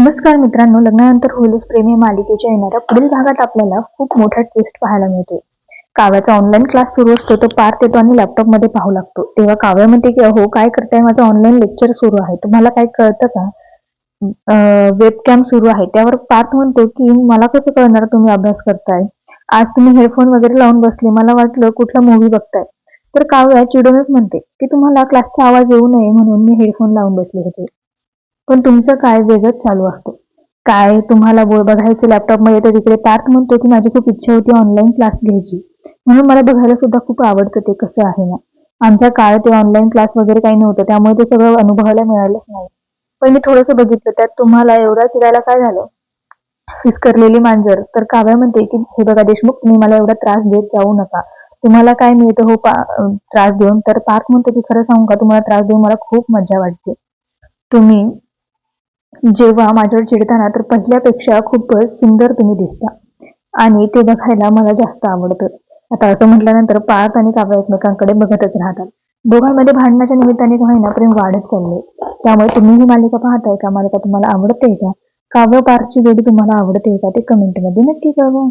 नमस्कार मित्रांनो लग्नानंतर होईलच प्रेमी मालिकेच्या येणाऱ्या पुढील भागात आपल्याला खूप मोठा ट्विस्ट पाहायला मिळतो. काव्याचा ऑनलाईन क्लास सुरू असतो तो पार्थ येतो आणि लॅपटॉपमध्ये पाहू लागतो. तेव्हा काव्य म्हणते की अहो काय करताय? माझं ऑनलाईन लेक्चर सुरू आहे. तुम्हाला काय कळतं का? वेबकॅम सुरू आहे. त्यावर पार्थ म्हणतो की मला कसं कळणार तुम्ही अभ्यास करताय? आज तुम्ही हेडफोन वगैरे लावून बसले. मला वाटलं कुठला मूवी बघताय. तर काव्या चिडूनच म्हणते की तुम्हाला क्लासचा आवाज येऊ नये म्हणून मी हेडफोन लावून बसले होते. पण तुमचं काय वेगळंच चालू असतं. काय तुम्हाला बोल बघायचं लॅपटॉपमध्ये तर तिकडे पार्थ म्हणतो की माझी खूप इच्छा होती ऑनलाईन क्लास घ्यायची. म्हणून मला बघायला सुद्धा खूप आवडतं ते कसं आहे ना. आमच्या काळात ते ऑनलाईन क्लास वगैरे काही नव्हतं त्यामुळे ते सगळं अनुभवायला मिळालंच नाही. पण मी थोडंसं बघितलं त्यात तुम्हाला एवढा चिडायला काय झालं? फिसकरलेली मांजर. तर काव्या म्हणते की हे बघा देशमुख तुम्ही मला एवढा त्रास देत जाऊ नका. तुम्हाला काय मिळतं हो पा त्रास देऊन? तर पार्थ म्हणतो की खरं सांगू का तुम्हाला त्रास देऊन मला खूप मजा वाटते. तुम्ही जेव्हा माझ्यावर चिडताना तर पहिल्यापेक्षा खूपच सुंदर तुम्ही दिसता. आणि ते बघायला मला जास्त आवडतं. आता असं म्हटल्यानंतर पार्थ आणि काव्य एकमेकांकडे बघतच राहतात. दोघांमध्ये भांडणाच्या निमित्ताने काही ना प्रेम वाढत चालले. त्यामुळे तुम्ही ही मालिका पाहताय का? मालिका तुम्हाला आवडते का? काव्य पार्थची जोडी तुम्हाला आवडते का? ते कमेंटमध्ये नक्की कळवा.